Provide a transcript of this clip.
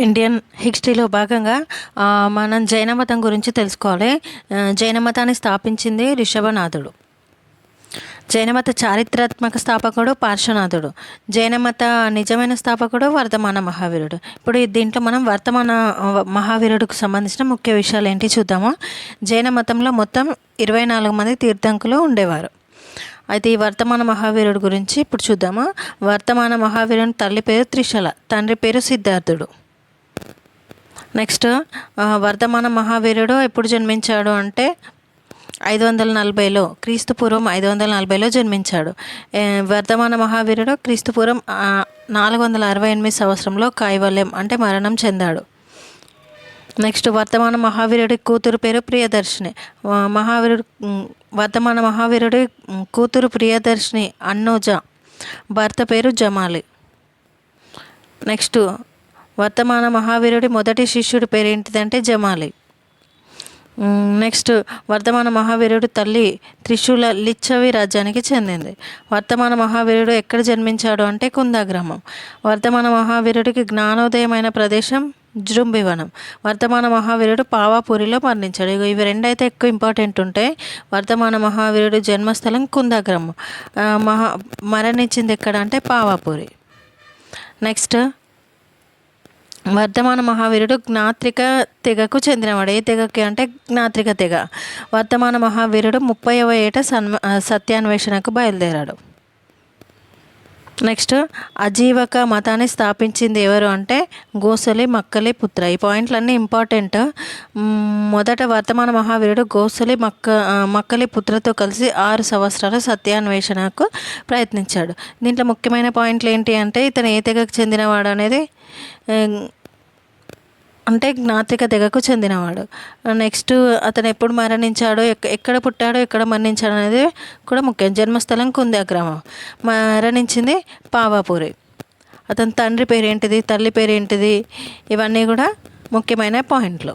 Indian హిస్టరీలో భాగంగా మనం జైన మతం గురించి తెలుసుకోవాలి. జైన మతాన్ని స్థాపించింది రిషభనాథుడు. జైన మత చారిత్రాత్మక స్థాపకుడు పార్శ్వనాథుడు. జైన మత నిజమైన స్థాపకుడు వర్ధమాన మహావీరుడు. ఇప్పుడు దీంట్లో మనం వర్తమాన మహావీరుడికి సంబంధించిన ముఖ్య విషయాలు ఏంటి చూద్దాము. జైన మతంలో మొత్తం ఇరవై నాలుగు మంది తీర్థంకులు ఉండేవారు. అయితే ఈ వర్తమాన మహావీరుడు గురించి ఇప్పుడు చూద్దాము. వర్తమాన మహావీరుని తల్లి పేరు త్రిశల తండ్రి పేరు సిద్ధార్థుడు. నెక్స్ట్ వర్ధమాన మహావీరుడు ఎప్పుడు జన్మించాడు అంటే ఐదు వందల నలభైలో క్రీస్తుపూర్వం ఐదు వందల నలభైలో జన్మించాడు. వర్ధమాన మహావీరుడు క్రీస్తుపూర్వం నాలుగు వందల అరవై ఎనిమిది సంవత్సరంలో కైవల్యం అంటే మరణం చెందాడు. నెక్స్ట్ వర్ధమాన మహావీరుడి కూతురు పేరు ప్రియదర్శిని. మహావీరుడు వర్ధమాన మహావీరుడి కూతురు ప్రియదర్శిని అన్నోజ భర్త పేరు జమాలి. నెక్స్ట్ వర్తమాన మహావీరుడి మొదటి శిష్యుడి పేరు ఏంటిదంటే జమాలి నెక్స్ట్ వర్తమాన మహావీరుడు తల్లి త్రిశూల లిచ్చవి రాజ్యానికి చెందింది. వర్తమాన మహావీరుడు ఎక్కడ జన్మించాడు అంటే కుందా గ్రామం వర్తమాన మహావీరుడికి జ్ఞానోదయమైన ప్రదేశం జృంభివనం. వర్తమాన మహావీరుడు పావాపూరిలో మరణించాడు. ఇవి రెండైతే ఎక్కువ ఇంపార్టెంట్ ఉంటాయి వర్తమాన మహావీరుడు జన్మస్థలం కుందాగ్రామం. మహా మరణించింది ఎక్కడ అంటే పావాపూరి. నెక్స్ట్ వర్ధమాన మహావీరుడు జ్ఞాత్రిక తెగకు చెందినవాడు. ఏ తెగకి అంటే జ్ఞాత్రిక తెగ. వర్ధమాన మహావీరుడు ముప్పైవ ఏట సన్మ సత్యాన్వేషణకు బయలుదేరాడు. నెక్స్ట్ అజీవక మతాన్ని స్థాపించింది ఎవరు అంటే గోసలే మక్కలే పుత్ర. ఈ పాయింట్లన్నీ ఇంపార్టెంట్ మొదట వర్తమాన మహావీరుడు గోసలే మక్క మక్కలే మక్కలి పుత్రతో కలిసి ఆరు సంవత్సరాలు సత్యాన్వేషణకు ప్రయత్నించాడు. దీంట్లో ముఖ్యమైన పాయింట్లు ఏంటి అంటే ఇతను ఏ తెగకు చెందినవాడు అనేది అంటే జ్ఞాత్రిక తెగకు చెందినవాడు. నెక్స్ట్ అతను ఎప్పుడు మరణించాడో ఎక్క ఎక్కడ పుట్టాడో ఎక్కడ మరణించాడో అనేది కూడా ముఖ్యం. జన్మస్థలం కుందా గ్రామం. మరణించింది పావాపూరి. అతని తండ్రి పేరేంటిది తల్లి పేరేంటిది ఇవన్నీ కూడా ముఖ్యమైన పాయింట్లు.